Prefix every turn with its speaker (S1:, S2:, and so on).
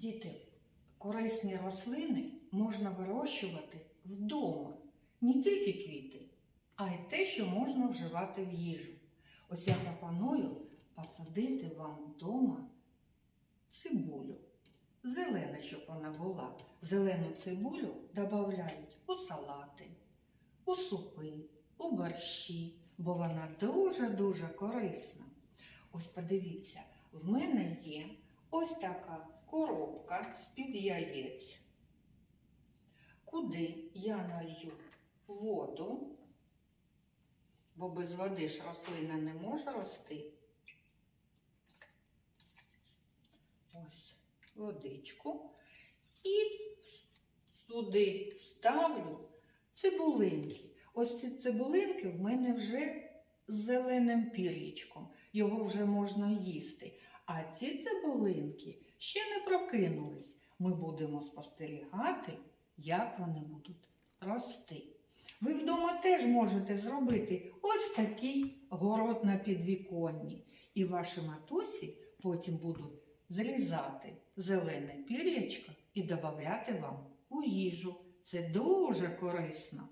S1: Діти, корисні рослини можна вирощувати вдома. Не тільки квіти, а й те, що можна вживати в їжу. Ось я пропоную посадити вам вдома цибулю. Зелена, щоб вона була. Зелену цибулю додають у салати, у супи, у борщі, бо вона дуже-дуже корисна. Ось подивіться, в мене є ось така коробка з-під яєць, куди я налью воду, бо без води ж рослина не може рости. Ось водичку. І сюди ставлю цибулинки. Ось ці цибулинки в мене вже з зеленим пір'ячком. Його вже можна їсти. А ці цибулинки ще не прокинулись. Ми будемо спостерігати, як вони будуть рости. Ви вдома теж можете зробити ось такий город на підвіконні. І ваші матусі потім будуть зрізати зелене пір'ячко і додати вам у їжу. Це дуже корисно.